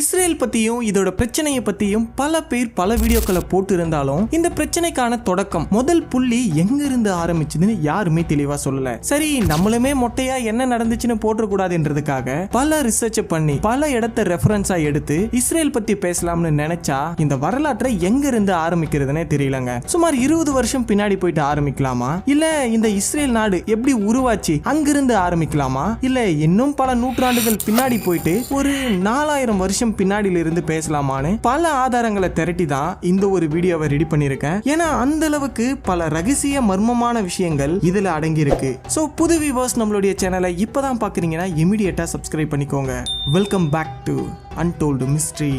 Israel பத்தியும் இதோட பிரச்சனையை பத்தியும் பல பேர் பல வீடியோக்களை போட்டு இருந்தாலும் இந்த பிரச்சனைக்கான தொடக்கம் முதல் புள்ளி எங்க இருந்து ஆரம்பிச்சதுன்னு யாருமே தெளிவா சொல்லல. சரி நம்மளுமே மொட்டையா என்ன நடந்துச்சுன்னு போட்டுறக்கூடாதுன்றதுக்காக பல ரிசர்ச் பண்ணி பல இடத்த ரெஃபரன்ஸா எடுத்து இஸ்ரேல் பத்தி பேசலாம்னு நினைச்சா இந்த வரலாற்றை எங்க இருந்து ஆரம்பிக்கிறதுனே தெரியலங்க. சுமார் இருபது வருஷம் பின்னாடி போயிட்டு ஆரம்பிக்கலாமா? இல்ல இந்த இஸ்ரேல் நாடு எப்படி உருவாச்சு? அங்கிருந்து ஆரம்பிக்கலாமா? இல்ல இன்னும் பல நூற்றாண்டுகள் பின்னாடி போயிட்டு ஒரு நாலாயிரம் வருஷம் பின்னாடியில இருந்து பேசலாமான்னு பல ஆதாரங்களை திரட்டி தான் இந்த ஒரு வீடியோவை ரெடி பண்ணியிருக்கேன். ஏன்னா அந்த அளவுக்கு பல ரகசிய மர்மமான விஷயங்கள் இதுல அடங்கி இருக்கு ஸோ புது விவர்ஸ் நம்மளுடைய சேனலை இப்பதான் பாக்குறீங்கன்னா இமிடியட்டாக சப்ஸ்கிரைப் பண்ணிக்கோங்க. Welcome back to untold mystery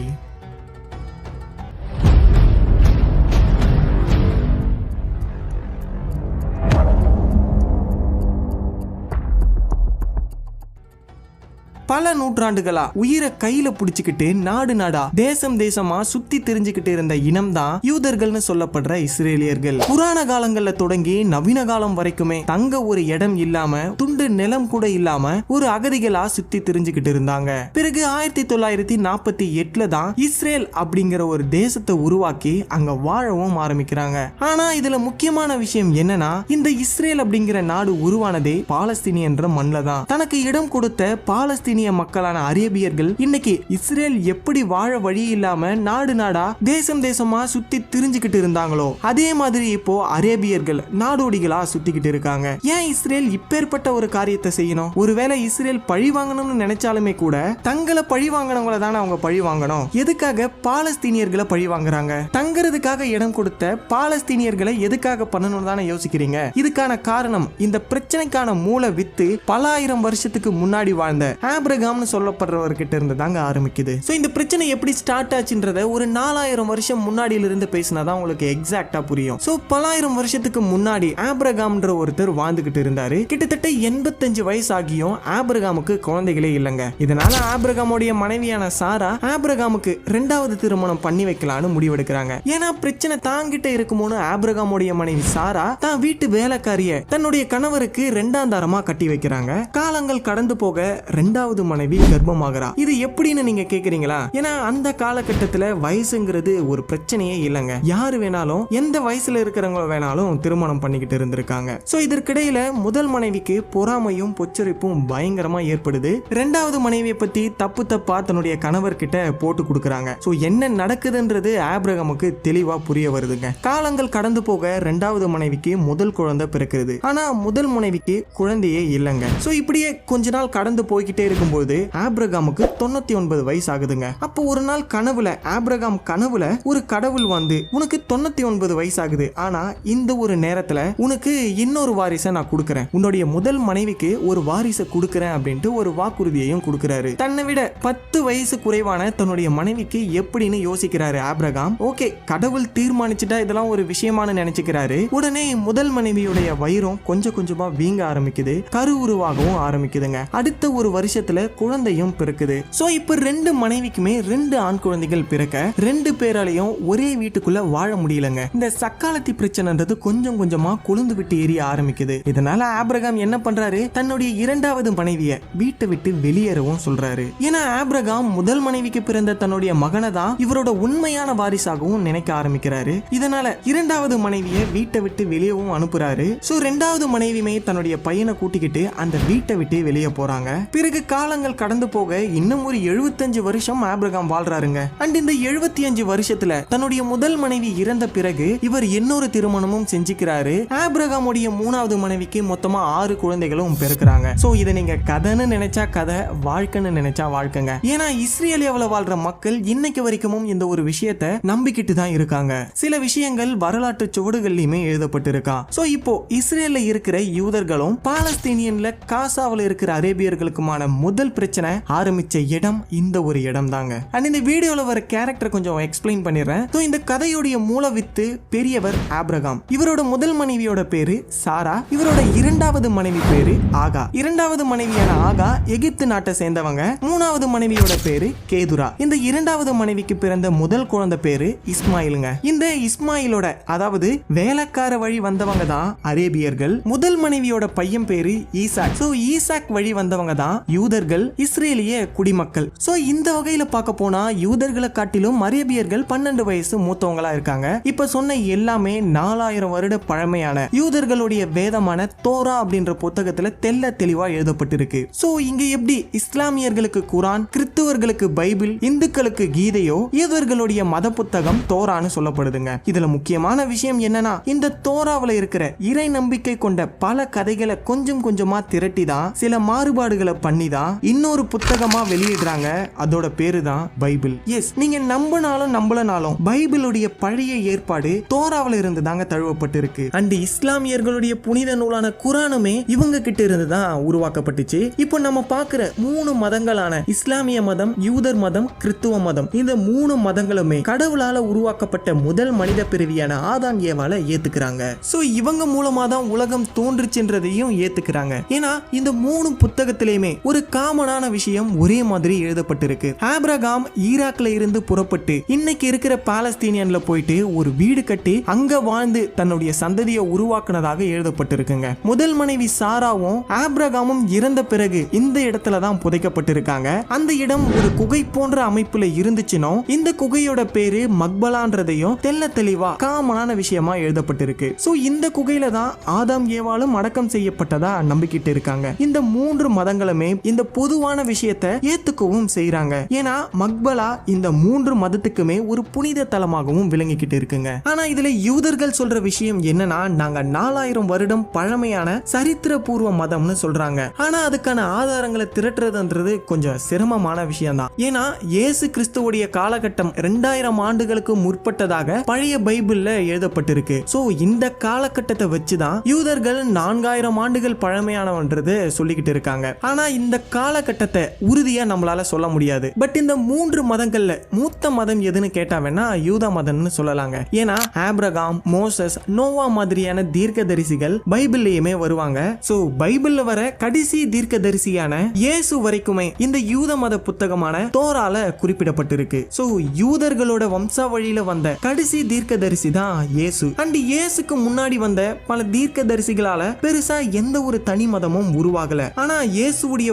பல நூற்றாண்டுகளா உயிரை கையில புடிச்சுக்கிட்டு நாடு நாடா தேசம் தேசமா சுத்தி தெரிஞ்சுக்கிட்டு இருந்த இனம் தான் யூதர்கள்னு சொல்லப்படுற இஸ்ரேலியர்கள். புராண காலங்கள்ல தொடங்கி நவீன காலம் வரைக்குமே தங்க ஒரு இடம் இல்லாம துண்டு நிலம் கூட இல்லாம ஒரு அகதிகளா சுத்தி தெரிஞ்சுக்கிட்டு இருந்தாங்க. பிறகு ஆயிரத்தி தொள்ளாயிரத்தி நாற்பத்தி எட்டுல தான் இஸ்ரேல் அப்படிங்கிற ஒரு தேசத்தை உருவாக்கி அங்க வாழவும் ஆரம்பிக்கிறாங்க. ஆனா இதுல முக்கியமான விஷயம் என்னன்னா இந்த இஸ்ரேல் அப்படிங்கிற நாடு உருவானதே பாலஸ்தீனியன்ற மண்ணில தான். தனக்கு இடம் கொடுத்த பாலஸ்தீனிய மக்களான அரேபியர்கள் இன்னைக்கு இஸ்ரேல் எப்படி வாழ வழி இல்லாம நாடு நாடா தேசம் தேசமா சுத்தி திரிஞ்சுக்கிட்டு இருந்தாங்களோ? அதே மாதிரி இப்போ அரேபியர்கள் நாடோடிகளா சுத்திக்கிட்டு இருக்காங்க. ஏன் இஸ்ரேல் இப்பேற்பட்ட ஒரு காரியத்தை செய்யணும்? ஒருவேளை இஸ்ரேல் பழி வாங்கணும்னு நினைச்சாலுமே கூட தங்களை பழி வாங்கினவங்கள தானே அவங்க பழி வாங்கணும். எதுக்காக பாலஸ்தீனியர்களை பழி வாங்குறாங்க? தங்குறதுக்காக இடம் கொடுத்த பாலஸ்தீனியர்களை எதுக்காக பண்ணணும் தானே யோசிக்கிறீங்க? இதுக்கான காரணம் இந்த பிரச்சனைக்கான மூல வித்து பல ஆயிரம் வருஷத்துக்கு முன்னாடி வாழ்ந்த ஆப்ரகாம்னு சொல்லப்படுறவர்கிட்ட இருந்து தாங்க ஆரம்பிக்குது. ஸோ இந்த பிரச்சனை எப்படி ஸ்டார்ட் ஆச்சுன்றத ஒரு நாலாயிரம் வருஷம் முன்னாடியில இருந்து பேசினாதான் உங்களுக்கு எக்ஸாக்டா புரியும். ஸோ பலாயிரம் வருஷத்துக்கு முன்னாடி ஆப்ரகாம்ன்ற ஒருத்தர் வாழ்ந்துகிட்டு இருந்தாரு. கிட்டத்தட்ட எண்பத்தஞ்சு வயசு ஆகியும் ஆப்ரகாமுக்கு குழந்தைகளே இல்லைங்க. இதனால ஆப்ரகாமுடைய மனைவியான சாரா ஆப்ரகாமுக்கு ரெண்டாவது திருமணம் பண்ணி வைக்கலாம்னு முடிவெடுக்கிறாங்க. ஏன்னா பிரச்சனை தாங்கிட்ட இருக்குமோன்னு ஆப்ரகாமுடைய மனைவி சாரா தான் வீட்டு வேலைக்காரிய தன்னுடைய கணவருக்கு ரெண்டாம் தாரமா கட்டி வைக்கிறாங்க. காலங்கள் கடந்து போக ரெண்டாவது மனைவி கர்ப்பமாகறா. இது எப்படின்னு நீங்க கேக்குறீங்களா? ஏன்னா அந்த காலகட்டத்துல வயசுங்கிறது ஒரு பிரச்சனையே இல்லைங்க. யாரு வேணாலும் எந்த வயசுல இருக்கிறவங்க வேணாலும் திருமணம் பண்ணிக்கிட்டு இருந்திருக்காங்க. சோ இதற்கிடையில முதல் மனைவிக்கு பொறாமையும் பொச்சரிப்பும் பயங்கரமா ஏற்படுது. ரெண்டாவது மனைவியை பத்தி தப்பு தப்பா தன்னுடைய கணவர்கிட்ட போட்டு கொடுக்குறாங்க. சோ என்ன நடக்குதுன்றது ஆப்ரகமுக்கு தெளிவா புரிய வருதுங்க. காலங்கள் கடந்து போக ரெண்டாவது மனைவிக்கு முதல் குழந்தை பிறக்கிறது. ஆனா முதல் மனைவிக்கு குழந்தையே இல்லைங்க. சோ இப்படியே கொஞ்ச நாள் கடந்து போய்கிட்டே இருக்கும் இருக்கும்போது ஆப்ரகாமுக்கு தொண்ணூத்தி ஒன்பது வயசு ஆகுதுங்க அப்போ ஒரு நாள் கனவுல ஆப்ரகாம் கனவுல ஒரு கடவுள் வந்து உனக்கு தொண்ணூத்தி ஒன்பது வயசு ஆகுது ஆனா இந்த ஒரு நேரத்துல உனக்கு இன்னொரு வாரிசை நான் கொடுக்குறேன். உன்னுடைய முதல் மனைவிக்கு ஒரு வாரிசை கொடுக்குறேன் அப்படின்ட்டு ஒரு வாக்குறுதியையும் கொடுக்குறாரு. தன்னை விட பத்து வயசு குறைவான தன்னுடைய மனைவிக்கு எப்படின்னு யோசிக்கிறாரு ஆப்ரகாம். ஓகே கடவுள் தீர்மானிச்சுட்டா இதெல்லாம் ஒரு விஷயமானு நினைச்சுக்கிறாரு. உடனே முதல் மனைவியுடைய வயிறும் கொஞ்சம் கொஞ்சமா வீங்க ஆரம்பிக்குது. கரு உருவாகவும் ஆரம்பிக்குதுங்க. அடுத்த ஒரு வருஷத்துல குழந்தையும் பிறக்குது. சோ இப்ப ரெண்டு மனைவிக்குமே ரெண்டு ஆண் குழந்தைகள் பிறக்க ரெண்டு பேராலையும் ஒரே வீட்டுக்குள்ள வாழ முடியலங்க. இந்த சக்காலத்தி பிரச்சனைன்றது கொஞ்சம் கொஞ்சமா கொழுந்து விட்டு எரிய ஆரம்பிக்குது. இதனால ஆப்ரகாம் என்ன பண்றாரு? தன்னுடைய இரண்டாவது மனைவிய வீட்டை விட்டு வெளியேறவும் சொல்றாரு. ஏன்னா ஆப்ரகாம் முதல் மனைவிக்கு பிறந்த தன்னுடைய மகனை தான் இவரோட உண்மையான வாரிசாகவும் நினைக்க ஆரம்பிக்கிறாரு. இதனால இரண்டாவது மனைவிய வீட்டை விட்டு வெளியவும் அனுப்புறாரு. சோ ரெண்டாவது மனைவியுமே தன்னுடைய பையனை கூட்டிக்கிட்டு அந்த வீட்டை விட்டு வெளியே போறாங்க. பிறகு கால காலங்கள் கடந்து போக இன்னும் ஒரு எழுபத்தஞ்சு வருஷம் ஆப்ரகாம் வாழ்றாருங்க. அண்ட் இந்த எழுபத்தி அஞ்சு வருஷத்துல தன்னுடைய முதல் மனைவி இறந்த பிறகு இவர் இன்னொரு திருமணமும் செஞ்சுக்கிறாரு. ஆப்ரகாமுடைய மூணாவது மனைவிக்கு மொத்தமா ஆறு குழந்தைகளும் பிறக்கிறாங்க சோ இதை நீங்க கதைன்னு நினைச்சா கதை வாழ்க்கைன்னு நினைச்சா வாழ்க்கைங்க. ஏன்னா இஸ்ரேலியாவில் வாழ்ற மக்கள் இன்னைக்கு வரைக்கும் இந்த ஒரு விஷயத்த நம்பிக்கிட்டு தான் இருக்காங்க. சில விஷயங்கள் வரலாற்று சுவடுகள்லயுமே எழுதப்பட்டிருக்கா. சோ இப்போ இஸ்ரேல்ல இருக்கிற யூதர்களும் பாலஸ்தீனியன்ல காசாவில் இருக்கிற அரேபியர்களுக்குமான முதல் பிரச்சனை ஆரம்பிச்ச இடம் இந்த ஒரு இடம் தாங்க அண்ட் இந்த வீடியோல வர கேரக்டர் கொஞ்சம் எக்ஸ்பிளைன் பண்ணிடுறேன். ஸோ இந்த கதையுடைய மூல வித்து பெரியவர் ஆப்ரகாம். இவரோட முதல் மனைவியோட பேரு சாரா. இவரோட இரண்டாவது மனைவி பேரு ஆகா. இரண்டாவது மனைவியான ஆகா எகிப்து நாட்டை சேர்ந்தவங்க. மூணாவது மனைவியோட பேரு கேதுரா. இந்த இரண்டாவது மனைவிக்கு பிறந்த முதல் குழந்தை பேரு இஸ்மாயிலுங்க. இந்த இஸ்மாயிலோட அதாவது வேலைக்கார வழி வந்தவங்க தான் அரேபியர்கள். முதல் மனைவியோட பையன் பேரு ஈசாக். ஸோ ஈசாக் வழி வந்தவங்க தான் யூதர்கள். யூதர்கள் இஸ்ரேலிய குடிமக்கள். சோ இந்த வகையில பார்க்க போனா யூதர்களை காட்டிலும் அரேபியர்கள் பன்னெண்டு வயசு மூத்தவங்களா இருக்காங்க. இப்ப சொன்ன எல்லாமே நாலாயிரம் வருட பழமையான யூதர்களுடைய வேதமான தோரா அப்படின்ற புத்தகத்துல தெல்ல தெளிவா எழுதப்பட்டிருக்கு. சோ இங்க எப்படி இஸ்லாமியர்களுக்கு குரான் கிறிஸ்துவர்களுக்கு பைபிள் இந்துக்களுக்கு கீதையோ யூதர்களுடைய மத புத்தகம் தோரான்னு சொல்லப்படுதுங்க. இதுல முக்கியமான விஷயம் என்னன்னா இந்த தோராவுல இருக்கிற இறை நம்பிக்கை கொண்ட பல கதைகளை கொஞ்சம் கொஞ்சமா திரட்டி தான் சில மாறுபாடுகளை பண்ணி தான் இன்னொரு புத்தகமா வெளியிடுறாங்க. அதோட பேரு தான் பைபிள். எஸ் நீங்க நம்பினாலும் நம்பலனாலும் பைபிளுடைய பழைய ஏற்பாடு தோராவில இருந்து தாங்க தழுவப்பட்டிருக்கு. அண்ட் இஸ்லாமியர்களுடைய புனித நூலான குரானுமே இவங்க கிட்ட இருந்து தான் உருவாக்கப்பட்டுச்சு. இப்போ நம்ம பாக்குற மூணு மதங்களான இஸ்லாமிய மதம் யூதர் மதம் கிறித்துவ மதம். இந்த மூணு மதங்களுமே கடவுளால உருவாக்கப்பட்ட முதல் மனித பிறவியான ஆதாம் ஏவால ஏத்துக்கிறாங்க. சோ இவங்க மூலமா தான் உலகம் தோன்றுச்சுன்றதையும் ஏத்துக்கிறாங்க. ஏன்னா இந்த மூணு புத்தகத்திலையுமே ஒரு காமனான விஷயம் ஒரே மாதிரி எழுதப்பட்டிருக்கு. ஆப்ரகாம் ஈராக்ல இருந்து புறப்பட்டு இன்னைக்கு இருக்கிற பாலஸ்தீனியன்ல போயிட்டு ஒரு வீடு கட்டி அங்க வாழ்ந்து தன்னுடைய சந்ததியை உருவாக்குனதாக எழுதப்பட்டிருக்குங்க. முதல் மனைவி சாராவும் ஆப்ரகாமும் இறந்த பிறகு இந்த இடத்துல தான் புதைக்கப்பட்டிருக்காங்க. அந்த இடம் ஒரு குகை போன்ற அமைப்புல இருந்துச்சுனோ இந்த குகையோட பேரு மக்பலான்றதையும் தெல்ல தெளிவா காமனான விஷயமா எழுதப்பட்டிருக்கு. சோ இந்த குகையில தான் ஆதாம் ஏவாலும் அடக்கம் செய்யப்பட்டதா நம்பிக்கிட்டு இருக்காங்க. இந்த மூன்று மதங்களுமே இந்த பொதுவான விஷயத்தை ஏத்துக்கவும் செய்யறாங்க ஏன்னா மக்பலா இந்த மூன்று மதத்துக்குமே ஒரு புனித தலமாகவும் விளங்கிக்கிட்டு இருக்குங்க. ஆனா இதுல யூதர்கள் சொல்ற விஷயம் என்னன்னா நாங்க நாலாயிரம் வருடம் பழமையான சரித்திர பூர்வ மதம்னு சொல்றாங்க. ஆனா அதுக்கான ஆதாரங்களை திரட்டுறதுன்றது கொஞ்சம் சிரமமான விஷயம் தான் ஏன்னா இயேசு கிறிஸ்துவோடைய காலகட்டம் ரெண்டாயிரம் ஆண்டுகளுக்கு முற்பட்டதாக பழைய பைபிள்ல எழுதப்பட்டிருக்கு. சோ இந்த காலகட்டத்தை வச்சுதான் யூதர்கள் நான்காயிரம் ஆண்டுகள் பழமையானவன்றது சொல்லிக்கிட்டு இருக்காங்க. ஆனா இந்த காலகட்டத்தை உறுதியா நம்மளால சொல்ல முடியாது. பட் இந்த மூன்று மதங்கள்ல மூத்த மதம் எதுன்னு கேட்டா வேணா யூத மதம்னு சொல்லலாங்க. ஏன்னா ஆப்ரகாம் மோசஸ் நோவா மாதிரியான தீர்க்கதரிசிகள் பைபிள்லயுமே வருவாங்க. ஸோ பைபிள்ல வர கடைசி தீர்க்கதரிசியான இயேசு வரைக்குமே இந்த யூத மத புத்தகமான தோரால குறிப்பிடப்பட்டிருக்கு. சோ யூதர்களோட வம்சாவழியில வந்த கடைசி தீர்க்கதரிசி தான் இயேசு. அண்ட் இயேசுக்கு முன்னாடி வந்த பல தீர்க்கதரிசிகளால பெருசா எந்த ஒரு தனி மதமும் உருவாகல. ஆனா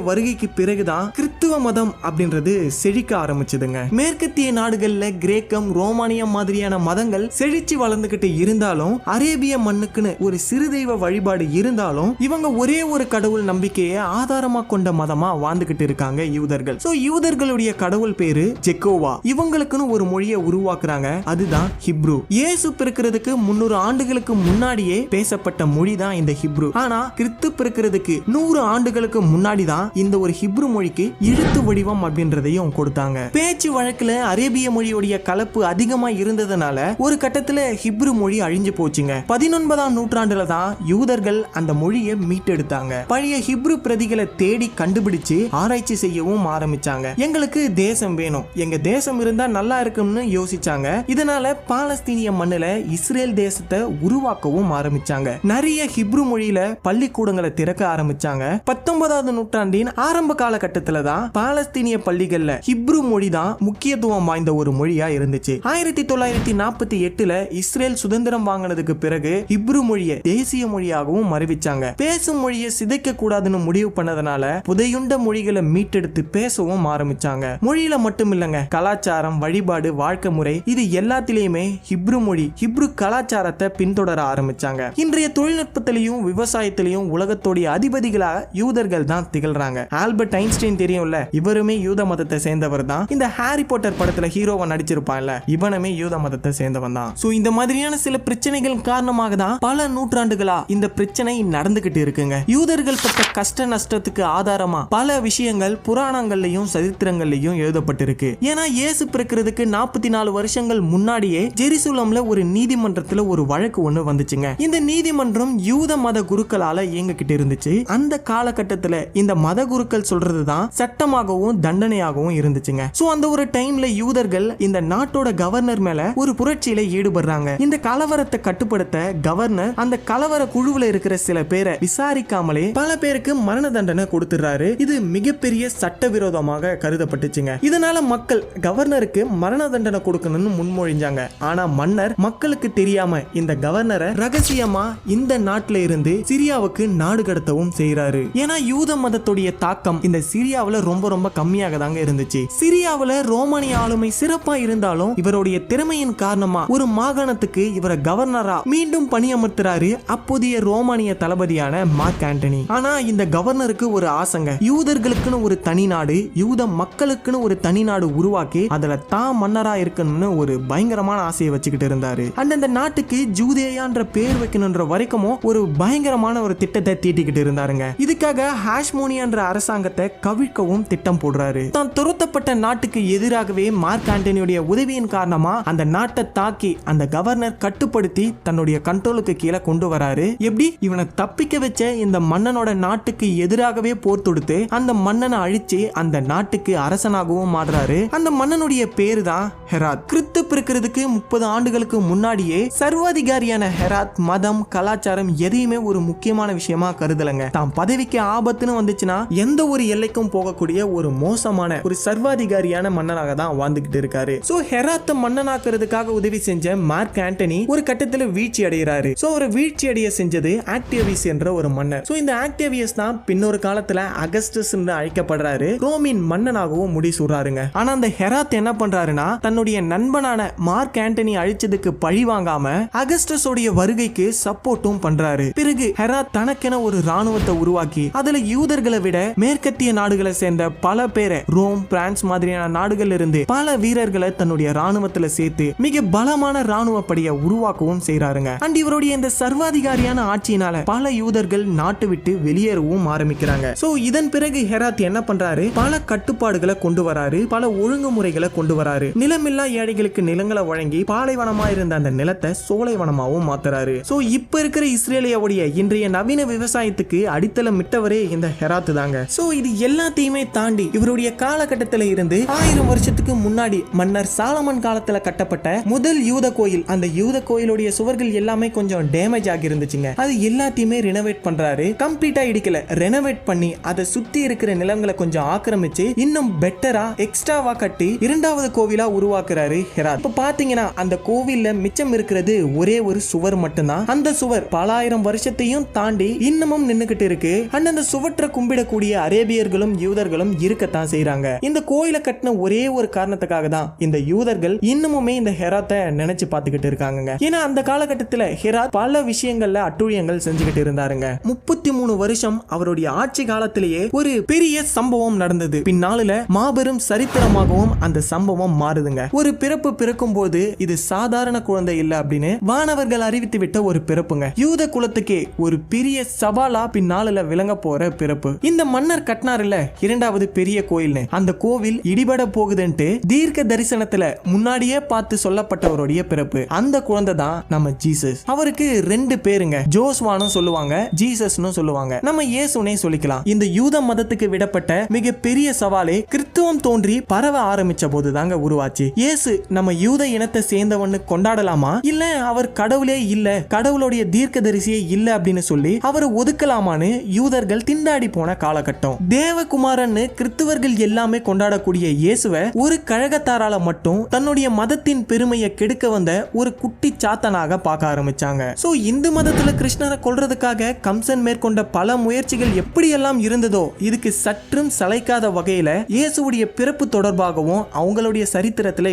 வருகை ஆட்சிக்கு பிறகுதான் கிறித்துவ மதம் அப்படின்றது செழிக்க ஆரம்பிச்சதுங்க. மேற்கத்திய நாடுகள்ல கிரேக்கம் ரோமானியம் மாதிரியான மதங்கள் செழிச்சு வளர்ந்துகிட்டு இருந்தாலும் அரேபிய மண்ணுக்குன்னு ஒரு சிறு தெய்வ வழிபாடு இருந்தாலும் இவங்க ஒரே ஒரு கடவுள் நம்பிக்கையை ஆதாரமா கொண்ட மதமா வாழ்ந்துகிட்டு இருக்காங்க யூதர்கள். சோ யூதர்களுடைய கடவுள் பேரு ஜெக்கோவா இவங்களுக்குன்னு ஒரு மொழியை உருவாக்குறாங்க அதுதான் ஹிப்ரு. இயேசு பிறக்கிறதுக்கு முன்னூறு ஆண்டுகளுக்கு முன்னாடியே பேசப்பட்ட மொழி தான் இந்த ஹிப்ரு. ஆனா கிறித்து பிறக்கிறதுக்கு நூறு ஆண்டுகளுக்கு முன்னாடி தான் இந்த ஒரு ஒரு ஹிப்ரு மொழிக்கு எழுத்து வடிவம் அப்படின்றதையும் கொடுத்தாங்க. பேச்சு வழக்குல அரேபிய மொழியுடைய கலப்பு அதிகமா இருந்ததுனால ஒரு கட்டத்துல ஹிப்ரு மொழி அழிஞ்சு போச்சுங்க. பதினொன்பதாம் நூற்றாண்டுல தான் யூதர்கள் அந்த மொழியை மீட்டெடுத்தாங்க. பழைய ஹிப்ரு பிரதிகளை தேடி கண்டுபிடிச்சு ஆராய்ச்சி செய்யவும் ஆரம்பிச்சாங்க. எங்களுக்கு தேசம் வேணும். எங்க தேசம் இருந்தா நல்லா இருக்கும்னு யோசிச்சாங்க. இதனால பாலஸ்தீனிய மண்ணுல இஸ்ரேல் தேசத்தை உருவாக்கவும் ஆரம்பிச்சாங்க. நிறைய ஹிப்ரு மொழியில பள்ளிக்கூடங்களை திறக்க ஆரம்பிச்சாங்க. பத்தொன்பதாவது நூற்றாண்டின் ஆரம்ப ஆரம்ப காலகட்டத்துல தான் பாலஸ்தீனிய பள்ளிகள்ல ஹிப்ரு மொழி தான் முக்கியத்துவம் வாய்ந்த ஒரு மொழியா இருந்துச்சு. ஆயிரத்தி தொள்ளாயிரத்தி நாற்பத்தி எட்டுல இஸ்ரேல் சுதந்திரம் வாங்கினதுக்கு பிறகு ஹிப்ரு மொழியை தேசிய மொழியாகவும் அறிவிச்சாங்க பேசும் மொழியை சிதைக்க கூடாதுன்னு முடிவு பண்ணதுனால புதையுண்ட மொழிகளை மீட்டெடுத்து பேசவும் ஆரம்பிச்சாங்க. மொழியில மட்டும் இல்லைங்க கலாச்சாரம் வழிபாடு வாழ்க்கை முறை இது எல்லாத்திலயுமே ஹிப்ரு மொழி ஹிப்ரு கலாச்சாரத்தை பின்தொடர ஆரம்பிச்சாங்க. இன்றைய தொழில்நுட்பத்திலையும் விவசாயத்திலையும் உலகத்தோடைய அதிபதிகளாக யூதர்கள் தான் திகழ்றாங்க. ஆல்பர்ட் ஐன்ஸ்டைன் தெரியும்ல? இவருமே யூத மதத்தை சேர்ந்தவர் தான். இந்த ஹாரி பாட்டர் படத்துல ஹீரோவா நடிச்சிருப்பான்ல இவனுமே யூத மதத்தை சேர்ந்தவன் தான். சோ இந்த மாதிரியான சில பிரச்சனைகள் காரணமாக தான் பல நூற்றாண்டுகளா இந்த பிரச்சனை நடந்துகிட்டு இருக்குங்க. யூதர்கள் பட்ட கஷ்ட நஷ்டத்துக்கு ஆதாரமா பல விஷயங்கள் புராணங்கள்லயும் சரித்திரங்கள்லயும் எழுதப்பட்டிருக்கு. ஏன்னா இயேசு பிறக்கிறதுக்கு நாற்பத்தி நாலு வருஷங்கள் முன்னாடியே ஜெருசலம்ல ஒரு நீதிமன்றத்துல ஒரு வழக்கு ஒண்ணு வந்துச்சுங்க. இந்த நீதிமன்றம் யூத மத குருக்களால இயங்கிக்கிட்டு இருந்துச்சு. அந்த காலகட்டத்துல இந்த மத குருக்கள் மக்கள் சொல்றது தான் சட்டமாகவும் தண்டனையாகவும் இருந்துச்சுங்க. சோ அந்த ஒரு டைம்ல யூதர்கள் இந்த நாட்டோட கவர்னர் மேல ஒரு புரட்சியில ஈடுபடுறாங்க. இந்த கலவரத்தை கட்டுப்படுத்த கவர்னர் அந்த கலவர குழுவுல இருக்கிற சில பேரை விசாரிக்காமலே பல பேருக்கு மரண தண்டனை கொடுத்துறாரு இது மிகப்பெரிய சட்டவிரோதமாக கருதப்பட்டுச்சுங்க. இதனால மக்கள் கவர்னருக்கு மரண தண்டனை கொடுக்கணும்னு முன்மொழிஞ்சாங்க. ஆனா மன்னர் மக்களுக்கு தெரியாம இந்த கவர்னரை ரகசியமா இந்த நாட்டுல இருந்து சிரியாவுக்கு நாடு கடத்தவும் செய்யறாரு ஏன்னா யூத மதத்துடைய தாக்கம் தாக்கம் இந்த சிரியாவில் ரொம்ப ரொம்ப கம்மியாக தாங்க இருந்துச்சு. சிரியாவில் ரோமானிய ஆளுமை சிறப்பா இருந்தாலும் இவருடைய திறமையின் காரணமா ஒரு மாகாணத்துக்கு இவரை கவர்னரா மீண்டும் பணியமர்த்துறாரு அப்போதைய ரோமானிய தளபதியான மார்க் ஆண்டனி. ஆனா இந்த கவர்னருக்கு ஒரு ஆசைங்க. யூதர்களுக்குன்னு ஒரு தனி நாடு யூத மக்களுக்குன்னு ஒரு தனி நாடு உருவாக்கி அதுல தான் மன்னரா இருக்கணும்னு ஒரு பயங்கரமான ஆசையை வச்சுக்கிட்டு இருந்தாரு. அண்ட் அந்த நாட்டுக்கு ஜூதேயான்ற பேர் வைக்கணுன்ற வரைக்கும் ஒரு பயங்கரமான ஒரு திட்டத்தை தீட்டிக்கிட்டு இருந்தாருங்க. இதுக்காக ஹாஷ்மோனியான்ற அரசாங்கத்தை கவிழ்க்கவும் திட்டம் போடுறாரு. தான் துரத்தப்பட்ட நாட்டுக்கு எதிராகவே மார்க் ஆண்டனியுடைய உதவியின் காரணமா அந்த நாட்டை தாக்கி அந்த கவர்னர் கட்டுப்படுத்தி தன்னுடைய கண்ட்ரோலுக்கு கீழே கொண்டு வராரு? எப்படி? இவனை தப்பிக்க வச்ச இந்த மன்னனோட நாட்டுக்கு எதிராகவே போர் தொடுத்து அந்த மன்னனை அழிச்சு அந்த நாட்டுக்கு அரசனாகவும் மாறுறாரு. அந்த மன்னனுடைய பேரு தான் ஹெராத். கிறித்து பிறக்கிறதுக்கு முப்பது ஆண்டுகளுக்கு முன்னாடியே சர்வாதிகாரியான ஹெராத் மதம் கலாச்சாரம் எதையுமே ஒரு முக்கியமான விஷயமா கருதலங்க. தாம் பதவிக்கு ஆபத்துன்னு வந்துச்சுன்னா எந்த ஒரு எல்லைக்கும் போகக்கூடிய ஒரு மோசமான ஒரு சர்வாதிகாரியான மன்னனாக தான் வாழ்ந்துகிட்டு இருக்காரு. சோ ஹெராத்த மன்னனாக்குறதுக்காக உதவி செஞ்ச மார்க் ஆண்டனி ஒரு கட்டத்துல வீழ்ச்சி அடைகிறாரு. சோ ஒரு வீழ்ச்சி அடைய செஞ்சது ஆக்டிவிஸ் என்ற ஒரு மன்னர். சோ இந்த ஆக்டிவியஸ் தான் பின்னொரு காலத்துல அகஸ்டஸ் அழைக்கப்படுறாரு. ரோமின் மன்னனாகவும் முடிசூடுறாருங்க ஆனா அந்த ஹெராத் என்ன பண்றாருன்னா தன்னுடைய நண்பனா நண்பனான மார்க் ஆண்டனி அழிச்சதுக்கு பழி வாங்காம அகஸ்டஸோடைய வருகைக்கு சப்போர்ட்டும் பண்றாரு. பிறகு ஹெரா தனக்கென ஒரு ராணுவத்தை உருவாக்கி அதுல யூதர்களை விட மேற்கத்திய நாடுகளை சேர்ந்த பல பேரை ரோம் பிரான்ஸ் மாதிரியான நாடுகள் இருந்து பல வீரர்களை தன்னுடைய ராணுவத்துல சேர்த்து மிக பலமான ராணுவ படையை உருவாக்கவும் செய்யறாருங்க அண்ட் இவருடைய இந்த சர்வாதிகாரியான ஆட்சியினால பல யூதர்கள் நாட்டு விட்டு வெளியேறவும் ஆரம்பிக்கிறாங்க. சோ இதன் பிறகு ஹெராத் என்ன பண்றாரு? பல கட்டுப்பாடுகளை கொண்டு வராரு பல ஒழுங்குமுறைகளை கொண்டு வராரு. நிலமில்லா ஏழைகளுக்கு நிலங்களை வழங்கி பாலைவனமா இருந்த அந்த நிலத்தை சோலைவனமாவும் மாத்துறாரு. சோ இப்ப இருக்கிற இஸ்ரேலியாவுடைய இன்றைய நவீன விவசாயத்துக்கு அடித்தளம் மிட்டவரே இந்த ஹெராத்து தாங்க. சோ இது எல்லாத்தையுமே தாண்டி இவருடைய காலகட்டத்தில் இருந்து ஆயிரம் வருஷத்துக்கு முன்னாடி மன்னர் சாலமன் காலத்துல கட்டப்பட்ட முதல் யூத கோயில் அந்த யூத கோயிலுடைய சுவர்கள் எல்லாமே கொஞ்சம் டேமேஜ் ஆகி இருந்துச்சுங்க அது எல்லாத்தையுமே ரினோவேட் பண்றாரு. கம்ப்ளீட்டா இடிக்கல. ரெனோவேட் பண்ணி அதை சுத்தி இருக்கிற நிலங்களை கொஞ்சம் ஆக்கிரமிச்சு இன்னும் பெட்டரா எக்ஸ்ட்ராவா கட்டி இரண்டாவது கோவிலா உருவாக்குறாரு ஹெராத் இப்ப பாத்தீங்கன்னா அந்த கோவில்ல மிச்சம் இருக்கிறது ஒரே ஒரு சுவர் மட்டும்தான். அந்த சுவர் பலாயிரம் வருஷத்தையும் தாண்டி இன்னமும் நின்னுகிட்டு இருக்கு. அண்ட் அந்த சுவற்ற கும்பிடக்கூடிய அரேபியர்களும் யூதர்களும் இருக்கத்தான் செய்யறாங்க இந்த கோயிலை கட்டின ஒரே ஒரு காரணத்துக்காக தான் இந்த யூதர்கள் இன்னமுமே இந்த ஹெராத்தை நினைச்சு பார்த்துக்கிட்டு இருக்காங்க ஏன்னா அந்த காலகட்டத்தில் ஹெராத் பல விஷயங்கள்ல அட்டுழியங்கள் செஞ்சுக்கிட்டு இருந்தாருங்க. முப்பத்தி மூணு வருஷம் அவருடைய ஆட்சி காலத்திலேயே ஒரு பெரிய சம்பவம் நடந்தது. பின்னாளில் மாபெரும் சரித்திரமாகவும் அந்த சம்பவம் மாறுதுங்க. ஒரு பிறப்பு பிறக்கும்போது இது சாதாரண குழந்தை இல்ல அப்படின்னு வானவர்கள் அறிவித்து விட்ட ஒரு பிறப்புங்க. யூத குலத்துக்கே ஒரு பெரிய சவாலா பின்னால விளங்க போற பிறப்பு. இந்த மன்னர் கட்டினார்ல இரண்டாவது பெரிய கோயில்னு. அந்த கோவில் இடிபட போகுதுன்ட்டு தீர்க்க தரிசனத்துல முன்னாடியே பார்த்து சொல்லப்பட்டவருடைய பிறப்பு. அந்த குழந்தை தான் நம்ம ஜீசஸ். அவருக்கு ரெண்டு பேருங்க. ஜோஸ்வானும் சொல்லுவாங்க ஜீசஸ்னு சொல்லுவாங்க. நம்ம இயேசுனே சொல்லிக்கலாம். இந்த யூத மதத்துக்கு விடப்பட்ட மிக பெரிய சவாலே கிறிஸ்துவம் தோன்றி பரவ ஆரம்பிச்ச போது தாங்க உருவாச்சு. இயேசு நம்ம யூத இனத்தை சேர்ந்தவன்னு கொண்டாடலாமா? இல்ல அவர் கடவுளே இல்ல கடவுளுடைய தீர்க்கதரிசியே இல்ல அப்படின்னு சொல்லி அவரை ஒதுக்கலாமான்னு யூதர்கள் திண்டாடி போன காலகட்டம். தேவகுமாரன்னு கிறிஸ்துவர்கள் எல்லாமே கொண்டாடக்கூடிய இயேசுவை ஒரு கழகத்தாரால மட்டும் தன்னுடைய மதத்தின் பெருமையை கெடுக்க வந்த ஒரு குட்டி சாத்தனாக பார்க்க ஆரம்பிச்சாங்க. சோ இந்து மதத்துல கிருஷ்ணரை கொல்றதுக்காக கம்சன் மேற்கொண்ட பல முயற்சிகள் எப்படியெல்லாம் இருந்ததோ இதுக்கு சற்றும் சளைக்காத வகையில இயேசுடைய பிறப்பு தொடர்பாகவும் அவங்களுடைய சரித்திரத்துல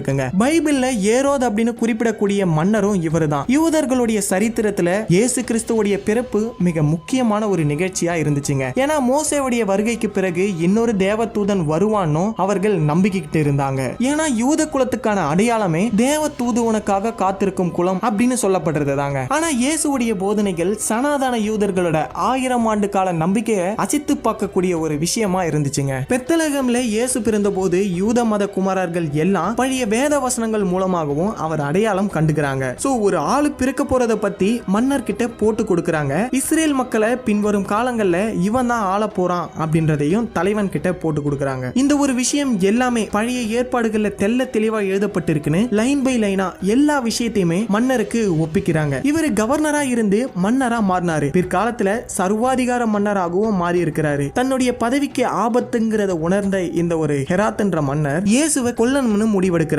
இருக்குங்க. பைபிள்ல ஏரோத் அப்படின்னு குறிப்பிடக்கூடிய மன்னரும் இவர் தான் யூதர்களுடைய சரித்திரத்துல இயேசு கிறிஸ்துவோடைய பிறப்பு மிக முக்கியமான ஒரு நிகழ்ச்சியா இருந்துச்சுங்க. ஏன்னா மோசேவுடைய வருகைக்கு பிறகு இன்னொரு தேவதூதன் வருவானோ அவர்கள் நம்பிக்கிட்டு இருந்தாங்க. ஏன்னா யூத குலத்துக்கான அடையாளமே தேவ தூதுவனுக்காக காத்திருக்கும் குலம் அப்படின்னு சொல்லப்படுறது தாங்க ஆனா இயேசுடைய போதனைகள் சனாதன யூதர்களோட ஆயிரம் ஆண்டு கால நம்பிக்கையை அசித்து பார்க்கக்கூடிய ஒரு விஷயமா இருந்துச்சுங்க. பெத்தலகம்ல இயேசு பிறந்த போது யூத மத குமாரர்கள் எல்லாம் பழைய வேத வசனங்கள் மூலமாகவும் அவர் அடையாளம் கண்டுக்கிறாங்க. சோ ஒரு ஆளு பிறக்க போறத பத்தி மன்னர் கிட்ட போட்டு கொடுக்கறாங்க. இஸ்ரேல் மக்களை பின்வரும் காலங்கள்ல இவன் தான் ஆள போறான் அப்படின்றதையும் தலைவன் கிட்ட போட்டு கொடுக்கறாங்க. இந்த ஒரு விஷயம் எல்லாமே பழைய ஏற்பாடுகள்ல தெல்ல தெளிவா எழுதப்பட்டிருக்குன்னு லைன் பை லைனா எல்லா விஷயத்தையுமே மன்னருக்கு ஒப்பிக்கிறாங்க. இவர் கவர்னரா இருந்து மன்னரா மாறினாரு. பிற்காலத்துல சர்வாதிகார மன்னராகவும் மாறி இருக்கிறாரு தன்னுடைய பதவிக்கு ஆபத்துங்கிறத உணர்ந்த இந்த ஒரு ஹெராத்ன்ற மன்னர் இயேசுவை கொல்லணும்னு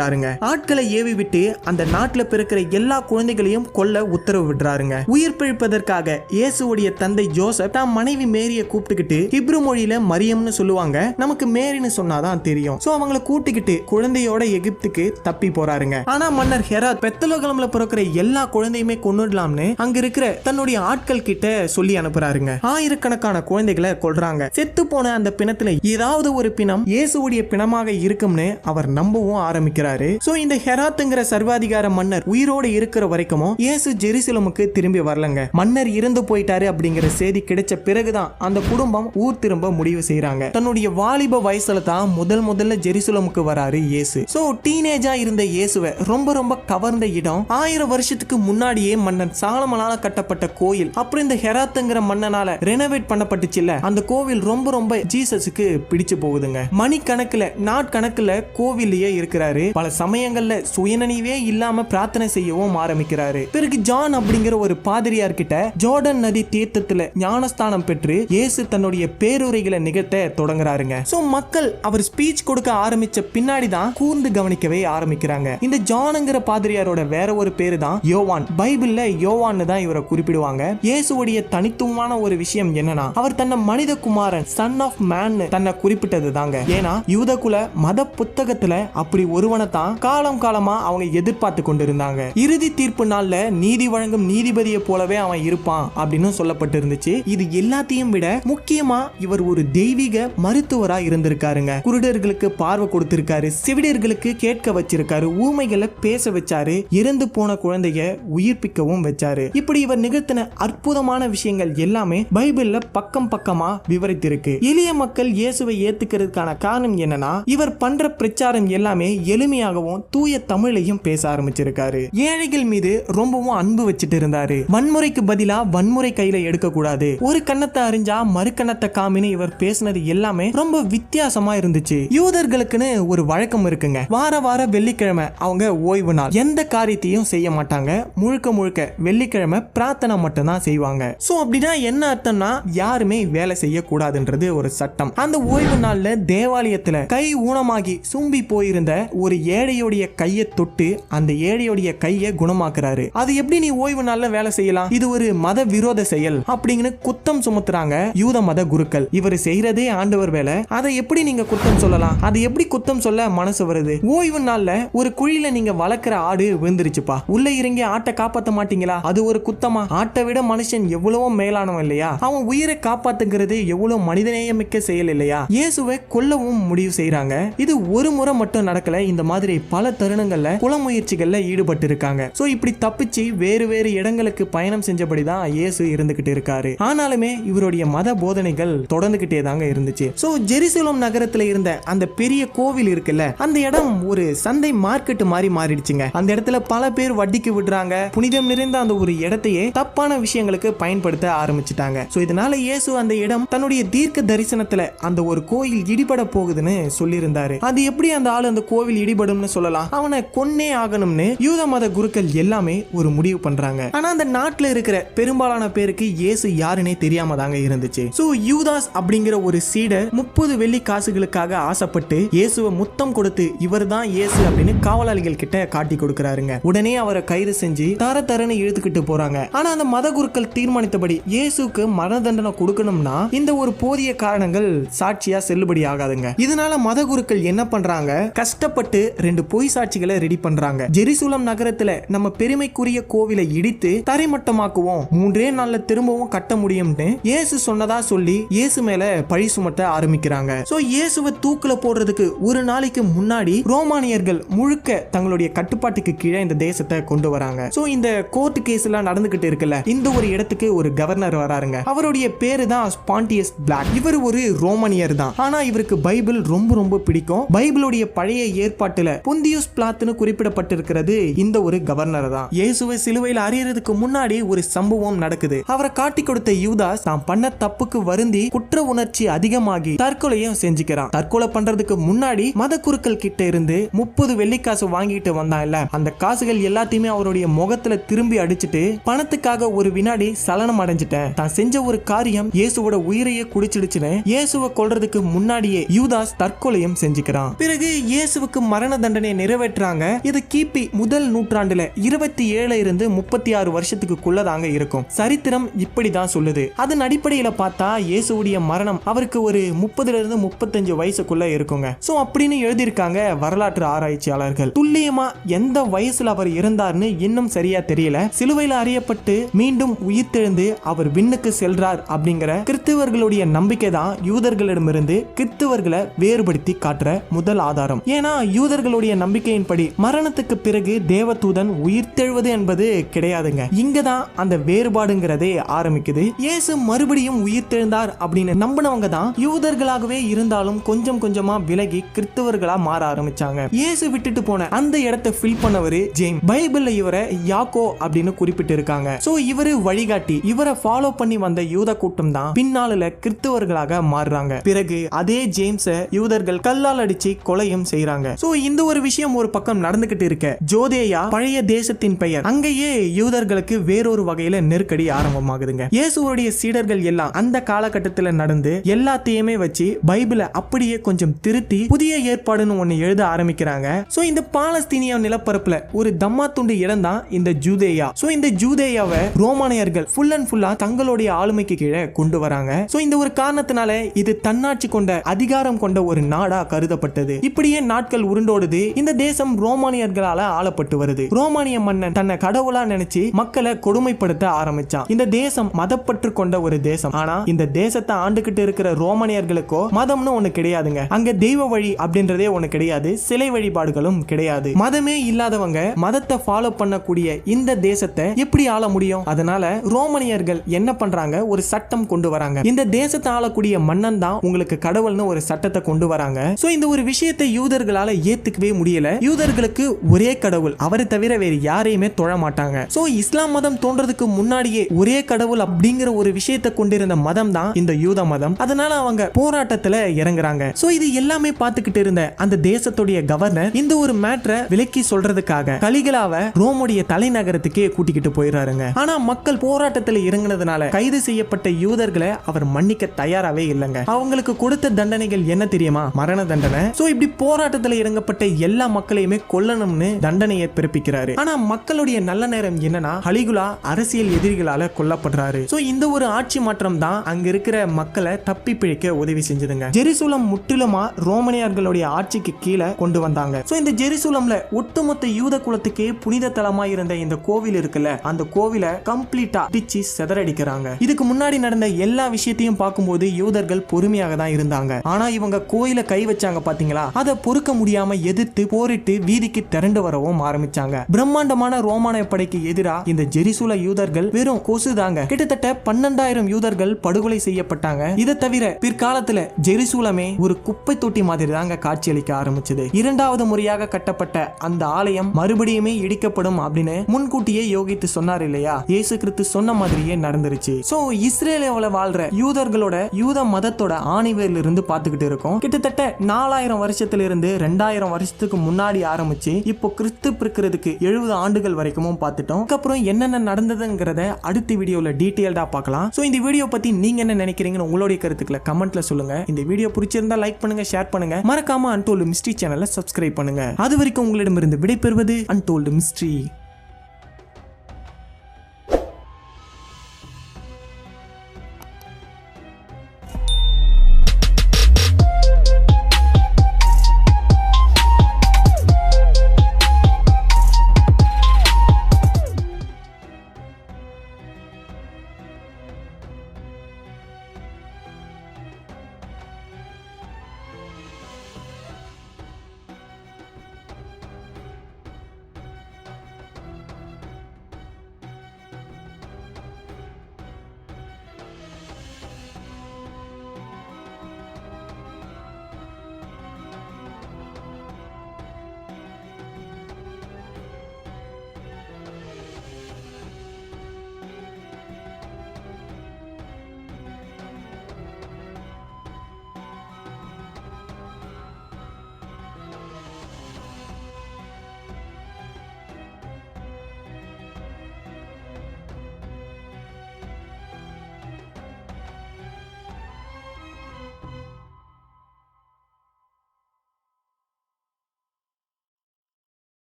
முடிவெடுக்கிறாருங்க ஆட்களை ஏவி விட்டு அந்த நாட்டுல பிறக்கிற எல்லா குழந்தைகளையும் கொல்ல உத்தரவு விடுறாருங்க. உயிர் பிழைப்பதற்காக இயேசுடைய தந்தை ஜோசப் தான் மனைவி மேரிய கூப்பிட்டுக்கிட்டு ஹிப்ரு மொழியில மரியம்னு சொல்லுவாங்க. நமக்கு மேரின்னு சொன்னாதான் தெரியும். சோ அவங்களை கூட்டிக்கிட்டு குழந்தையோட எகிப்துக்கு தப்பி போறாருங்க. ஆனா மன்னர் ஹெராத் பெத்தலோகலம்ல பிறக்கிற எல்லா குழந்தையுமே கொன்னுடலாம்னு அங்க இருக்கிற தன்னுடைய ஆட்கள் கிட்ட சொல்லி அனுப்புறாருங்க. ஆயிரக்கணக்கான குழந்தைகளை கொல்றாங்க. செத்து போன அந்த பிணத்துல ஏதாவது ஒரு பிணம் இயேசுடைய பிணமாக இருக்கும்னு அவர் நம்பவும் ஆரம்பிக்கிறார். சோ இந்த ஹெராத்துங்கிற சர்வாதிகார மன்னர் உயிரோடு இருக்கிற வரைக்கும் இயேசு ஜெருசலமுக்கு திரும்பி வரலங்க. மன்னர் இறந்து போயிட்டாரு அப்படிங்கிற செய்தி கிடைச்ச பிறகுதான் அந்த குடும்பம் ஊர் திரும்ப முடிவு செய்யறாங்க தன்னுடைய வாலிப வயசுல தான் முதல் முதல்ல ஜெருசலமுக்கு வராரு இயேசு. சோ டீனேஜா இருந்த இயேசுவை ரொம்ப ரொம்ப கவர்ந்த இடம் ஆயிரம் வருஷத்துக்கு முன்னாடியே மன்னன் சாலமனால கட்டப்பட்ட கோயில். அப்புறம் இந்த ஹெராத்துங்கிற மன்னனால ரெனோவேட் பண்ணப்பட்டுச்சுல்ல அந்த கோவில் ரொம்ப ரொம்ப ஜீசஸுக்கு பிடிச்சு போகுதுங்க. மணிக்கணக்குல நாட்கணக்குல கோவிலேயே இருக்கிறாரு. பல சமயங்கள்ல சுயநினைவே இல்லாம பிரார்த்தனை செய்யவும் ஆரம்பிக்கிறாரு. பிறகு ஜான் அப்படிங்கிற ஒரு பாதிரியார் கிட்ட ஜோர்டன் நதி தீர்த்தத்துல ஞானஸ்தானம் பெற்று இயேசு தன்னுடைய பேருரைகளை நிகழ்த்த தொடங்குறாருங்க. சோ மக்கள் அவர் ஸ்பீச் கொடுக்க ஆரம்பிச்ச பின்னாடி தான் கூர்ந்து கவனிக்கவே ஆரம்பிக்கிறாங்க. இந்த ஜானுங்கிற பாதிரியாரோட வேற ஒரு பேரு தான் யோவான். பைபிள்ல யோவான்னு தான் இவரை குறிப்பிடுவாங்க. இயேசுடைய தனித்துவமான ஒரு விஷயம் என்னன்னா அவர் தன்னை மனித குமாரன் சன் ஆஃப் மேன் தன்னை குறிப்பிட்டது தாங்க ஏன்னா யூதகுல மத புத்தகத்துல அப்படி ஒருவனை தான் காலம் காலமா அவங்க எதிர்பார்த்து கொண்டிருந்தாங்க. இறுதி தீர்ப்பு நாள்ல நீதி வழங்கும் நீதிபதியை போலவே அவன் இருப்பான் அப்படின்னு சொல்லப்பட்டிருந்துச்சு. இது எல்லாத்தையும் விட முக்கியமா இவர் ஒரு தெய்வீக மருத்துவரா இருந்திருக்காருங்க. குருடர்களுக்கு பார்வை கொடுத்திருக்காரு செவிடர்களுக்கு கேட்க வச்சிருக்காரு ஊமைகளை பேச வச்சாரு இறந்து போன குழந்தைய உயிர்ப்பிக்கவும் வச்சாரு. இப்படி இவர் நிகழ்த்தின அற்புதமான விஷயங்கள் எல்லாமே பைபிள்ல பக்கம் பக்கமா விவரித்திருக்கு. எளிய மக்கள் இயேசுவை ஏத்துக்கிறதுக்கான காரணம் என்னன்னா இவர் பண்ற பிரச்சாரம் எல்லாமே எளிமையா எளிமையாகவும் தூய தமிழையும் பேச ஆரம்பிச்சிருக்காரு. ஏழைகள் மீது ரொம்பவும் அன்பு வச்சுட்டு இருந்தாரு வன்முறைக்கு பதிலா வன்முறை கையில எடுக்க கூடாது ஒரு கண்ணத்தை அறிஞ்சா மறு கண்ணத்தை காமின்னு இவர் பேசினது எல்லாமே ரொம்ப வித்தியாசமா இருந்துச்சு. யூதர்களுக்குன்னு ஒரு வழக்கம் இருக்குங்க. வார வார வெள்ளிக்கிழமை அவங்க ஓய்வு நாள். எந்த காரியத்தையும் செய்ய மாட்டாங்க. முழுக்க முழுக்க வெள்ளிக்கிழமை பிரார்த்தனை மட்டும்தான் செய்வாங்க. சோ அப்படின்னா என்ன அர்த்தம்னா யாருமே வேலை செய்யக்கூடாதுன்றது ஒரு சட்டம். அந்த ஓய்வு நாள்ல தேவாலயத்துல கை ஊனமாகி சும்பி போயிருந்த ஒரு ஏழையோடைய கையை தொட்டு அந்த ஏழையோடைய கையை குணமாக்குறாரு. அது எப்படி நீ ஓய்வு நாள்ல வேலை செய்யலாம்? இது ஒரு மத விரோத செயல் அப்படிங்கன்னு குத்தம் சுமத்துறாங்க யூத மத குருக்கள். இவர் செய்யறதே ஆண்டவர் வேலை. அதை எப்படி நீங்க குத்தம் சொல்லலாம்? அதை எப்படி குத்தம் சொல்ல மனசு வருது? ஓய்வு நாள்ல ஒரு குழியில நீங்க வளர்க்குற ஆடு விழுந்துருச்சுப்பா. உள்ள இறங்கி ஆட்டை காப்பாத்த மாட்டீங்களா? அது ஒரு குத்தமா? ஆட்டை விட மனுஷன் எவ்வளவோ மேலானவன் இல்லையா? அவன் உயிரை காப்பாத்துங்கிறது எவ்வளவு மனிதநேயமிக்க செயல் இல்லையா? இயேசுவை கொல்லவும் முடிவு செய்யறாங்க இது ஒரு முறை மட்டும் நடக்கல இந்த மாதிரி பல தருணங்கள்ல குல முயற்சிகள்ல ஈடுபட்டு இருக்காங்க சோ இப்படி தப்பிச்சு வேறு வேறு இடங்களுக்கு பயணம் செஞ்சபடி தான் இயேசு இருந்துகிட்டு இருக்காரு. ஆனாலுமே இவருடைய மத போதனைகள் தொடர்ந்துகிட்டே தாங்க இருந்துச்சு. சோ ஜெருசலம் நகரத்துல இருந்த அந்த பெரிய கோவில் இருக்குல்ல அந்த இடம் ஒரு சந்தை மார்க்கெட் மாதிரி மாறிடுச்சுங்க. அந்த இடத்துல பல பேர் வட்டிக்கு விடுறாங்க. புனிதம் நிறைந்த அந்த ஒரு இடத்தையே தப்பான விஷயங்களுக்கு பயன்படுத்த ஆரம்பிச்சிட்டாங்க. சோ இதனால இயேசு அந்த இடம் தன்னுடைய தீர்க்க தரிசனத்துல அந்த ஒரு கோயில் இடிபட போகுதுன்னு சொல்லியிருந்தாரு. அது எப்படி அந்த ஆள் அந்த கோவில் இடிபடும்னு சொல்லலாம். அவனை கொன்னே ஆகணும்னு யூத மத குருக்கள் எல்லாமே ஒரு முடிவு பண்றாங்க. ஆனா அந்த நாட்டுல இருக்கிற பெரும்பாலான பேருக்கு இயேசு யாருன்னே தெரியாம தாங்க இருந்துச்சு. சோ யூதாஸ் அப்படிங்கிற ஒரு சீடர் முப்பது வெள்ளி காசுகளுக்காக ஆசைப்பட்டு இயேசுவை முத்தம் கொடுத்து இவர் தான் இயேசு அப்படின்னு காவலாளிகள் கிட்ட காட்டி கொடுக்கறாருங்க. உடனே அவரை கைது செஞ்சு தர தரன்னு இழுத்துக்கிட்டு போறாங்க. ஆனா அந்த மத குருக்கள் தீர்மானித்தபடி இயேசுக்கு மரண தண்டனை கொடுக்கணும்னா இந்த ஒரு போதிய காரணங்கள் சாட்சியா செல்லுபடி ஆகாதுங்க. இதனால மத குருக்கள் என்ன பண்றாங்க? கஷ்டப்பட்டு ரெண்டு பொய் சாட்சிகளை ரெடி பண்றாங்க. ஜெருசலம் நகரத்துல நம்ம பெருமைக்குரிய கோவிலை இடித்து தரைமட்டமாக்குவோம். மூன்றே நாள்ல திரும்பவும் கட்ட முடியும்னு இயேசு சொன்னதா சொல்லி இயேசு மேல பழி சுமத்த ஆரம்பிக்கிறாங்க. சோ இயேசுவை தூக்குல போடுறதுக்கு ஒரு நாளைக்கு முன்னாடி ரோமானியர்கள் முழுக்க தங்களுடைய கட்டுப்பாட்டுக்கு கீழே இந்த தேசத்தை கொண்டு வராங்க. சோ இந்த கோர்ட் கேஸ் எல்லாம் நடந்துகிட்டு இருக்குல்ல இந்த ஒரு இடத்துக்கு ஒரு கவர்னர் வராருங்க. அவருடைய பேரு தான் ஸ்பாண்டியஸ் பிளாக் இவர் ஒரு ரோமானியர் தான் ஆனா இவருக்கு பைபிள் ரொம்ப ரொம்ப பிடிக்கும். பைபிளுடைய பழைய ஏற்பாட்டு ஏற்பாட்டுல புந்தியுஸ் பிளாத்னு குறிப்பிடப்பட்டிருக்கிறது இந்த ஒரு கவர்னர் தான் இயேசுவை சிலுவையில் அறியறதுக்கு முன்னாடி ஒரு சம்பவம் நடக்குது. அவரை காட்டி கொடுத்த யூதாஸ் தான் பண்ண தப்புக்கு வருந்தி குற்ற உணர்ச்சி அதிகமாகி தற்கொலையும் செஞ்சுக்கிறான். தற்கொலை பண்றதுக்கு முன்னாடி மத குருக்கள் கிட்ட இருந்து முப்பது வெள்ளிக்காசு வாங்கிட்டு வந்தான் இல்ல அந்த காசுகள் எல்லாத்தையுமே அவருடைய முகத்துல திரும்பி அடிச்சுட்டு பணத்துக்காக ஒரு வினாடி சலனம் அடைஞ்சிட்டேன். தான் செஞ்ச ஒரு காரியம் இயேசுவோட உயிரையே குடிச்சிடுச்சுன்னு இயேசுவை கொல்றதுக்கு முன்னாடியே யூதாஸ் தற்கொலையும் செஞ்சுக்கிறான். பிறகு இயேசுவுக்கு மரண மரண தண்டனையை நிறைவேற்றுறாங்க இது கிபி முதல் நூற்றாண்டுல இருபத்தி ஏழுல இருந்து முப்பத்தி ஆறு வருஷத்துக்குள்ள தாங்க இருக்கும். சரித்திரம் இப்படிதான் சொல்லுது. அதன் அடிப்படையில பார்த்தா இயேசுடைய மரணம் அவருக்கு ஒரு முப்பதுல இருந்து முப்பத்தஞ்சு வயசுக்குள்ள இருக்குங்க. சோ அப்படின்னு எழுதியிருக்காங்க வரலாற்று ஆராய்ச்சியாளர்கள். துல்லியமா எந்த வயசுல அவர் இருந்தார்னு இன்னும் சரியா தெரியல. சிலுவையில் அறியப்பட்டு மீண்டும் உயிர்த்தெழுந்து அவர் விண்ணுக்கு செல்றார் அப்படிங்கிற கிறிஸ்தவர்களுடைய நம்பிக்கை தான் யூதர்களிடமிருந்து கிறிஸ்தவர்களை வேறுபடுத்தி காட்டுற முதல் ஆதாரம். ஏன்னா யூதர் யூதர்களுடைய நம்பிக்கையின்படி மரணத்துக்கு பிறகு தேவதூதன் உயிர்த்தெழுவது என்பது கிடையாதுங்க. இங்கதான் அந்த வேறுபாடுங்கிறதே ஆரம்பிக்குது. இயேசு மறுபடியும் உயிர்த்தெழுந்தார் அப்படின்னு நம்பினவங்க தான் யூதர்களாகவே இருந்தாலும் கொஞ்சம் கொஞ்சமா விலகி கிறிஸ்தவர்களா மாற ஆரம்பிச்சாங்க. இயேசு விட்டுட்டு போன அந்த இடத்தை ஃபில் பண்ணவரு ஜேம். பைபிள்ல இவரை யாக்கோ அப்படின்னு குறிப்பிட்டு இருக்காங்க சோ இவரு வழிகாட்டி இவரை ஃபாலோ பண்ணி வந்த யூத கூட்டம் தான் பின்னாளில் கிறிஸ்தவர்களாக மாறுறாங்க. பிறகு அதே ஜேம்ஸ யூதர்கள் கல்லால் அடிச்சு கொலையும் செய்யறாங்க சோ இந்த ஒரு விஷயம் ஒரு பக்கம் நடந்துகிட்டு இருக்க. ஜோதேயா பழைய தேசத்தின் பெயர். அங்கேயே யூதர்களுக்கு வேறொரு வகையில நெருக்கடி ஆரம்பமாகுதுங்க. இயேசுவோடைய சீடர்கள் எல்லாம் அந்த காலகட்டத்தில் நடந்து எல்லாத்தையுமே வச்சு பைபிளை அப்படியே கொஞ்சம் திருத்தி புதிய ஏற்பாடுன்னு ஒன்னு எழுத ஆரம்பிக்கிறாங்க. சோ இந்த பாலஸ்தீனிய நிலப்பரப்புல ஒரு தம்மா துண்டு இடம் தான் இந்த ஜூதேயா. சோ இந்த ஜூதேயாவை ரோமானியர்கள் ஃபுல் அண்ட் ஃபுல்லா தங்களுடைய ஆளுமைக்கு கீழே கொண்டு வராங்க. சோ இந்த ஒரு காரணத்தினால இது தன்னாட்சி கொண்ட அதிகாரம் கொண்ட ஒரு நாடா கருதப்பட்டது. இப்படியே நாட்கள் உருண்டோட உருண்டோடுது இந்த தேசம் ரோமானியர்களால ஆளப்பட்டு வருது. ரோமானிய மன்னன் தன்னை கடவுளா நினைச்சு மக்களை கொடுமைப்படுத்த ஆரம்பிச்சான். இந்த தேசம் மதப்பற்று கொண்ட ஒரு தேசம். ஆனா இந்த தேசத்தை ஆண்டுகிட்டு இருக்கிற ரோமானியர்களுக்கோ மதம்னு ஒண்ணு கிடையாதுங்க. அங்க தெய்வ வழி அப்படின்றதே ஒண்ணு கிடையாது. சிலை வழிபாடுகளும் கிடையாது. மதமே இல்லாதவங்க மதத்தை ஃபாலோ பண்ணக்கூடிய இந்த தேசத்தை எப்படி ஆள முடியும்? அதனால ரோமானியர்கள் என்ன பண்றாங்க? ஒரு சட்டம் கொண்டு வராங்க. இந்த தேசத்தை ஆளக்கூடிய மன்னன் தான் உங்களுக்கு கடவுள்னு ஒரு சட்டத்தை கொண்டு வராங்க. சோ இந்த ஒரு விஷயத்தை யூதர்களால ஏத்துக்கவே முடியல. யூதர்களுக்கு ஒரே கடவுள். அவரை தவிர வேறு யாரையுமே தொழ மாட்டாங்க. சோ இஸ்லாம் மதம் தோன்றதுக்கு முன்னாடியே ஒரே கடவுள் அப்படிங்கிற ஒரு விஷயத்தை கொண்டிருந்த மதம் தான் இந்த யூத மதம். அதனால அவங்க போராட்டத்துல இறங்குறாங்க. சோ இது எல்லாமே பார்த்துக்கிட்டு இருந்த அந்த தேசத்துடைய கவர்னர் இந்த ஒரு மேட்ரை விலக்கி சொல்றதுக்காக கலிகலாவை ரோமுடைய தலைநகரத்துக்கே கூட்டிக்கிட்டு போயிடுறாருங்க. ஆனா மக்கள் போராட்டத்துல இறங்கினதுனால கைது செய்யப்பட்ட யூதர்களை அவர் மன்னிக்க தயாராவே இல்லைங்க. அவங்களுக்கு கொடுத்த தண்டனைகள் என்ன தெரியுமா? மரண தண்டனை. சோ இப்படி போராட்டத்துல இறங்கப்பட்ட எல்லா மக்களையுமே கொல்லணும்னு தண்டனையை பிறப்பிக்கிறாரு. ஆனா மக்களுடைய நல்ல நேரம் என்னன்னா ஹலிகுலா அரசியல் எதிரிகளால கொல்லப்படுறாரு. சோ இந்த ஒரு ஆட்சி மாற்றம் தான் அங்க இருக்கிற மக்களை தப்பி பிழைக்க உதவி செஞ்சதுங்க. ஜெருசூலம் முற்றிலுமா ரோமனியர்களுடைய ஆட்சிக்கு கீழே கொண்டு வந்தாங்க. சோ இந்த ஜெருசூலம்ல ஒட்டுமொத்த யூத குலத்துக்கே புனித தலமா இருந்த இந்த கோவில் இருக்குல்ல அந்த கோவிலை கம்ப்ளீட்டா டிச்சு செதறடிக்கிறாங்க. இதுக்கு முன்னாடி நடந்த எல்லா விஷயத்தையும் பார்க்கும்போது யூதர்கள் பொறுமையாக தான் இருந்தாங்க. ஆனா இவங்க கோயில கை வச்சாங்க பாத்தீங்களா? அதை பொறுக்க முடியாம எதிர்த்து போரிட்டு வீதிக்கு திரண்டு வரவும் ஆரம்பிச்சாங்க. பிரம்மாண்டமான ரோமானிய படைக்கு எதிரா இந்த ஜெரிசூல யூதர்கள் வெறும் கொசு தாங்க கிட்டத்தட்ட பன்னெண்டாயிரம் யூதர்கள் படுகொலை செய்யப்பட்டாங்க. இதை தவிர பிற்காலத்துல ஜெருசூலமே ஒரு குப்பை தொட்டி மாதிரி தாங்க காட்சியளிக்க ஆரம்பிச்சது. இரண்டாவது முறையாக கட்டப்பட்ட அந்த ஆலயம் மறுபடியுமே இடிக்கப்படும் அப்படின்னு முன்கூட்டியே யோகித்து சொன்னார் இல்லையா? இயேசு கிறிஸ்து சொன்ன மாதிரியே நடந்துருச்சு. சோ இஸ்ரேலில் வாழ்ற யூதர்களோட யூத மதத்தோட ஆணிவேர்ல இருந்து பார்த்துக்கிட்டு இருக்கோம். கிட்டத்தட்ட நாலாயிரம் வருஷத்துல இருந்து ரெண்டாயிரம் வருஷத்துக்கு முன்னாடி ஆரம்பிச்சு இப்போ கிறிஸ்து பிறக்கிறதுக்கு எழுபது ஆண்டுகள் வரைக்கும் பார்த்துட்டோம். அதுக்கப்புறம் என்னென்ன நடந்ததுங்கிறத அடுத்த வீடியோவில் டீட்டெயில்டா பார்க்கலாம். ஸோ இந்த வீடியோ பத்தி நீங்க என்ன நினைக்கிறீங்கன்னு உங்களுடைய கருத்துக்களை கமெண்ட்ல சொல்லுங்க. இந்த வீடியோ பிடிச்சிருந்தா லைக் பண்ணுங்க ஷேர் பண்ணுங்க. மறக்காம அன்டோல்டு மிஸ்ட்ரி சேனலை சப்ஸ்கிரைப் பண்ணுங்க. அது வரைக்கும் உங்களிடமிருந்து விடைபெறுவது அன்டோல்டு மிஸ்ட்ரி